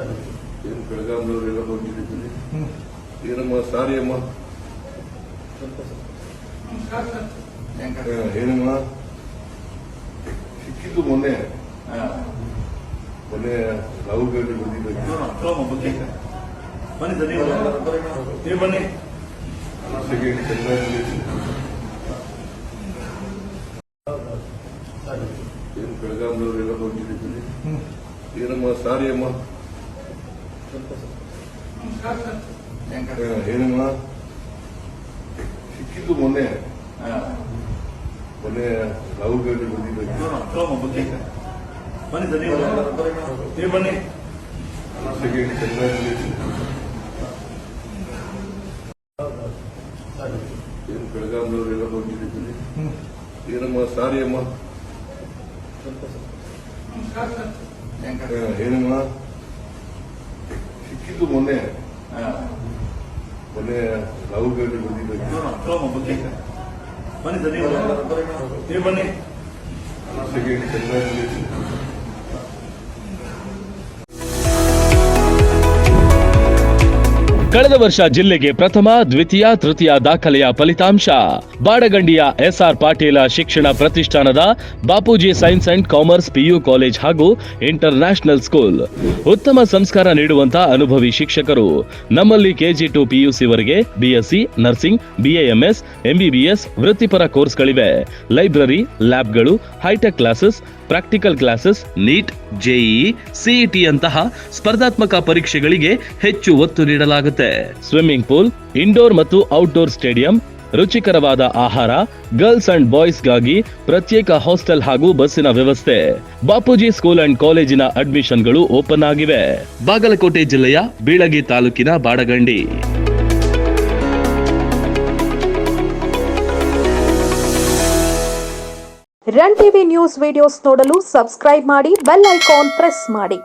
ಏನು ಬೆಳಗಾಂನವರೆಲ್ಲ ಬಂದಿದ್ದೀರಿ? ಏನಮ್ಮ ಸಾರಿ. ಅಮ್ಮ ಏನಮ್ಮ? ಸಿಕ್ಕಿದ್ದು ಮೊನ್ನೆ. ಮೊನ್ನೆ ರಾಹುಲ್ ಗಾಂಧಿ ಬಂದಿದ್ದ ಬನ್ನಿ ಸರ್ ನೀವು ಬನ್ನಿ. ಏನು ಬೆಳಗಾಂನವರೆಲ್ಲ ಬಂದಿದ್ದೀರಿ? ಏನಮ್ಮ ಸಾರಿ ಅಮ್ಮ ಏನಮ್ಮ? ಸಿಕ್ಕಿದ್ದು ಮೊನ್ನೆ. ಮೊನ್ನೆ ರಾಹುಲ್ ಗಾಂಧಿ ಬಂದಿದ್ದ. ಬನ್ನಿ ಸರ್ ನೀವು ಬನ್ನಿ. ಏನು ಬೆಳಗಾಂನವರೆಲ್ಲ ಬಂದಿದ್ದೀರಿ? ಏನಮ್ಮ ಸಾರಿ. ಅಮ್ಮ ಏನಮ್ಮ? ಸಿಕ್ಕಿದ್ದು ಮೊನ್ನೆ ಮೊನ್ನೆ ರಾಹುಲ್ ಗಾಂಧಿ ಬಂದಿದ್ದ. ಬನ್ನಿ ಸರ್ ನೀವು ಬನ್ನಿ. ಸೆಕೆಂಡ್ ಕಳೆದ ವರ್ಷ ಜಿಲ್ಲೆಗೆ ಪ್ರಥಮ, ದ್ವಿತೀಯ, ತೃತೀಯ ದಾಖಲೆಯ ಫಲಿತಾಂಶ. ಬಾಡಗಂಡಿಯ ಎಸ್ಆರ್ ಪಾಟೀಲ ಶಿಕ್ಷಣ ಪ್ರತಿಷ್ಠಾನದ Bapuji science and commerce PU college ಹಾಗೂ ಇಂಟರ್ ಸ್ಕೂಲ್. ಉತ್ತಮ ಸಂಸ್ಕಾರ ನೀಡುವಂತಹ ಅನುಭವಿ ಶಿಕ್ಷಕರು. ನಮ್ಮಲ್ಲಿ ಕೆಜಿ ಟು ಪಿಯುಸಿ ವರೆಗೆ ಬಿಎಸ್ಸಿ, ನರ್ಸಿಂಗ್, ಬಿಎಎಂಎಸ್, ಎಂಬಿಬಿಎಸ್ ವೃತ್ತಿಪರ ಕೋರ್ಸ್ಗಳಿವೆ. Library, ಲ್ಯಾಬ್ಗಳು, hi tech classes, practical classes, NEET, JEE, CET ಅಂತಹ ಸ್ಪರ್ಧಾತ್ಮಕ ಪರೀಕ್ಷೆಗಳಿಗೆ ಹೆಚ್ಚು ಒತ್ತು ನೀಡಲಾಗುತ್ತೆ. ಸ್ವಿಮ್ಮಿಂಗ್ ಪೂಲ್ ಇಂಡೋರ್ ಮತ್ತು ಔಟ್ಡೋರ್ ಸ್ಟೇಡಿಯಂ ರುಚಿಕರವಾದ ಆಹಾರ ಗರ್ಲ್ಸ್ ಅಂಡ್ ಬಾಯ್ಸ್ಗಾಗಿ ಪ್ರತ್ಯೇಕ ಹಾಸ್ಟೆಲ್ ಹಾಗೂ ಬಸ್ಸಿನ ವ್ಯವಸ್ಥೆ. ಬಾಪೂಜಿ ಸ್ಕೂಲ್ ಅಂಡ್ ಕಾಲೇಜಿನ ಅಡ್ಮಿಷನ್ಗಳು ಓಪನ್ ಆಗಿವೆ. ಬಾಗಲಕೋಟೆ ಜಿಲ್ಲೆಯ ಬೀಳಗಿ ತಾಲೂಕಿನ Badagandi. Run TV news videos ನೋಡಲು ಸಬ್ಸ್ಕ್ರೈಬ್ ಮಾಡಿ ಬೆಲ್ ಐಕಾನ್ ಪ್ರೆಸ್ ಮಾಡಿ.